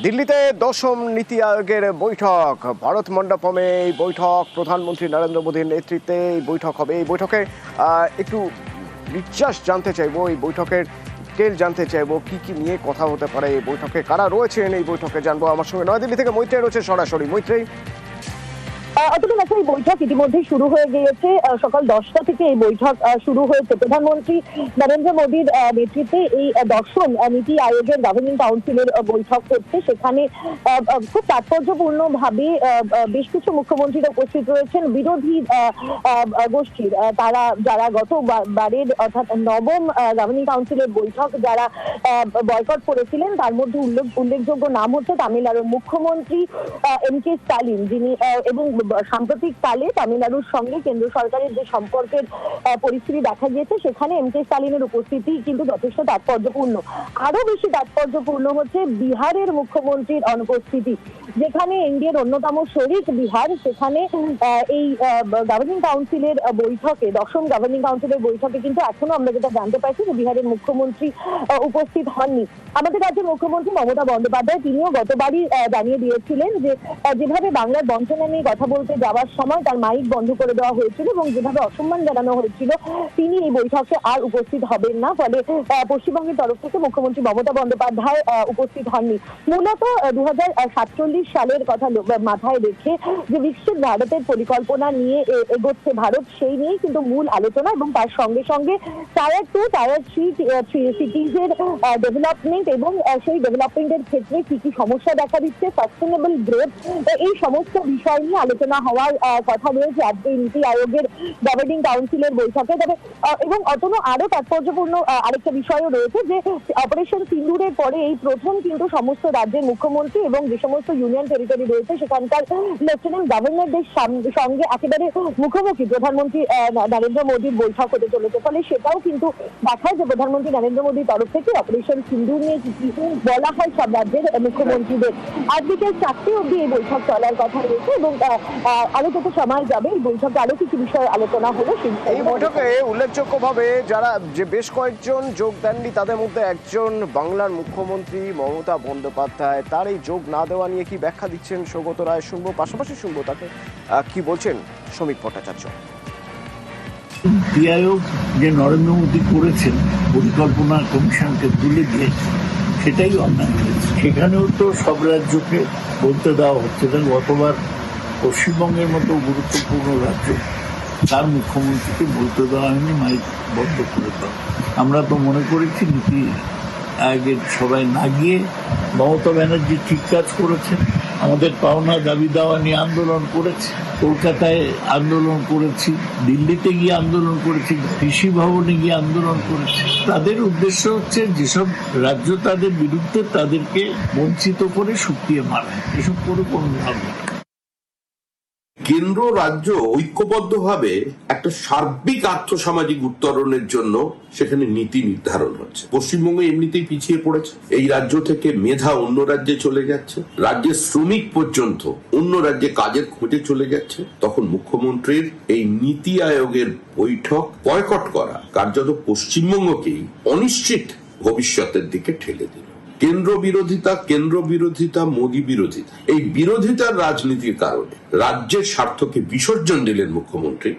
দিল্লিতে দশম নীতি আয়োগের বৈঠক। ভারত মণ্ডপমে এই বৈঠক। প্রধানমন্ত্রী নরেন্দ্র মোদীর নেতৃত্বে এই বৈঠক হবে। এই বৈঠকে একটু বিশ্বাস জানতে চাইব, এই বৈঠকের ডিটেল জানতে চাইব, কি কি নিয়ে কথা হতে পারে এই বৈঠকে, কারা রয়েছেন এই বৈঠকে জানব। আমার সঙ্গে নয়াদিল্লি থেকে মৈত্রী রয়েছে সরাসরি। মৈত্রী অতটা দেখো এই বৈঠক ইতিমধ্যে শুরু হয়ে গিয়েছে। সকাল দশটা থেকে এই বৈঠক শুরু হয়েছে। প্রধানমন্ত্রী নরেন্দ্র মোদীর নেতৃত্বে এই দশম নীতি আয়োগের গভর্নিং কাউন্সিলের বৈঠক হচ্ছে। সেখানে খুব তাৎপর্যপূর্ণ ভাবে বেশ কিছু মুখ্যমন্ত্রীরা উপস্থিত রয়েছেন। বিরোধী গোষ্ঠীর তারা যারা গত বারের অর্থাৎ নবম গভর্নিং কাউন্সিলের বৈঠক যারা বয়কট করেছিলেন, তার মধ্যে উল্লেখ, উল্লেখযোগ্য নাম হচ্ছে তামিলনাড়ুর মুখ্যমন্ত্রী এম কে স্টালিন, যিনি এবং সাম্প্রতিক কালে তামিলনাড়ুর সঙ্গে কেন্দ্র সরকারের যে সম্পর্কের পরিস্থিতি দেখা গিয়েছে, সেখানে এম কে স্টালিনের উপস্থিতি কিন্তু যথেষ্ট তাৎপর্যপূর্ণ। আরও বেশি তাৎপর্যপূর্ণ হচ্ছে বিহারের মুখ্যমন্ত্রীর অনুপস্থিতি, যেখানে এনডিএর অন্যতম শরিক বিহার, সেখানে এই গভর্নিং কাউন্সিলের বৈঠকে, দশম গভর্নিং কাউন্সিলের বৈঠকে কিন্তু এখনও আমরা যেটা জানতে পারছি যে বিহারের মুখ্যমন্ত্রী উপস্থিত হননি। আমাদের রাজ্যের মুখ্যমন্ত্রী মমতা বন্দ্যোপাধ্যায়, তিনিও গতবারই জানিয়ে দিয়েছিলেন যে যেভাবে বাংলার বঞ্চনা নিয়ে কথা বলতে যাওয়ার সময় তার মাইক বন্ধ করে দেওয়া হয়েছিল এবং যেভাবে অসম্মান জানানো হয়েছিল, তিনি এই বৈঠকে আর উপস্থিত হবেন না। ফলে পশ্চিমবঙ্গের তরফ থেকে মুখ্যমন্ত্রী মমতা বন্দ্যোপাধ্যায় উপস্থিত হননি। মূলত দু সালের কথা মাথায় রেখে যে বিকশিত ভারতের পরিকল্পনা নিয়ে এগোচ্ছে ভারত, সেই নিয়েই কিন্তু মূল আলোচনা এবং তার সঙ্গে সঙ্গে টায়ার টু টায়ার থ্রি সিটিজের ডেভেলপমেন্ট এবং সেই ডেভেলপমেন্টের ক্ষেত্রে কি কি সমস্যা দেখা দিচ্ছে সাস্টেনেবল গ্রোথ এই সমস্ত বিষয় নিয়ে আলোচনা হওয়ার কথা রয়েছে আজকে নীতি আয়োগের গভর্নিং কাউন্সিলের বৈঠকে। তবে এবং অতন আরও তাৎপর্যপূর্ণ আরেকটা বিষয়ও রয়েছে যে অপারেশন সিন্দুরের পরে এই প্রথম কিন্তু সমস্ত রাজ্যের মুখ্যমন্ত্রী এবং যে সমস্ত ইউনিয়ন টেরিটরি রয়েছে, সেখানকার লেফটেন্যান্ট গভর্নরদের সঙ্গে একেবারে মুখোমুখি প্রধানমন্ত্রী নরেন্দ্র মোদীর বৈঠক হতে চলেছে। ফলে সেটাও কিন্তু দেখায় যে প্রধানমন্ত্রী নরেন্দ্র মোদীর তরফ থেকে অপারেশন সিন্দুর নিয়ে কি কি বলা হয় সব রাজ্যের মুখ্যমন্ত্রীদের। আজ বিকেল চারটে অবধি এই বৈঠক চলার কথা রয়েছে এবং আরও যত সময় যাবে এই বৈঠকে আরও কিছু বিষয় আলোচনা হলো এই বৈঠকে উল্লেখযোগ্যভাবে যারা যে বেশ কয়েকজন যোগ দেননি তাদের মধ্যে একজন বাংলার মুখ্যমন্ত্রী মমতা বন্দ্যোপাধ্যায় তার এই যোগ না দেওয়া নিয়ে কি ব্যাখ্যা দিচ্ছেন সৌগত রায় শুনব? পাশাপাশি শুনব তাকে। কি বলছেন শ্রমিক ভট্টাচার্য? আয়োগ যে নরেন্দ্র মোদী করেছেন পরিকল্পনা কমিশনকে তুলে দিয়ে সেটাই অন্যায় হয়েছে। সেখানেও তো সব রাজ্যকে বলতে দেওয়া হচ্ছে। গতবার পশ্চিমবঙ্গের মতো গুরুত্বপূর্ণ রাজ্য, তার মুখ্যমন্ত্রীকে বলতে দেওয়া হয়নি, মাইক বন্ধ করে দেওয়া আমরা তো মনে করেছি নীতি আয়োগের সবাই না গিয়ে মমতা ব্যানার্জি ঠিক কাজ করেছেন, আমাদের পাওনা দাবি দাওয়া নিয়ে আন্দোলন করেছে। কলকাতায় আন্দোলন করেছি, দিল্লিতে গিয়ে আন্দোলন করেছি, কৃষি ভবনে গিয়ে আন্দোলন করেছি। তাদের উদ্দেশ্য হচ্ছে যেসব রাজ্য তাদের বিরুদ্ধে তাদেরকে বঞ্চিত করে শুকিয়ে মারা। এসব করে কোনো লাভ নেই কেন্দ্র রাজ্য ঐক্যবদ্ধভাবে একটা সার্বিক আর্থসামাজিক উত্তরণের জন্য সেখানে নীতি নির্ধারণ হচ্ছে। পশ্চিমবঙ্গ এমনিতেই পিছিয়ে পড়েছে। এই রাজ্য থেকে মেধা অন্য রাজ্যে চলে যাচ্ছে। রাজ্যের শ্রমিক পর্যন্ত অন্য রাজ্যে কাজের খোঁজে চলে যাচ্ছে। তখন মুখ্যমন্ত্রীর এই নীতি আয়োগের বৈঠক বয়কট করা কার্যত পশ্চিমবঙ্গকেই অনিশ্চিত ভবিষ্যতের দিকে ঠেলে দিল। কেন্দ্র বিরোধিতা কেন্দ্র বিরোধিতা মোদি বিরোধিতা। এই বিরোধিতার রাজনীতির কারণে রাজ্যের স্বার্থকে বিসর্জন দিলেন মুখ্যমন্ত্রী।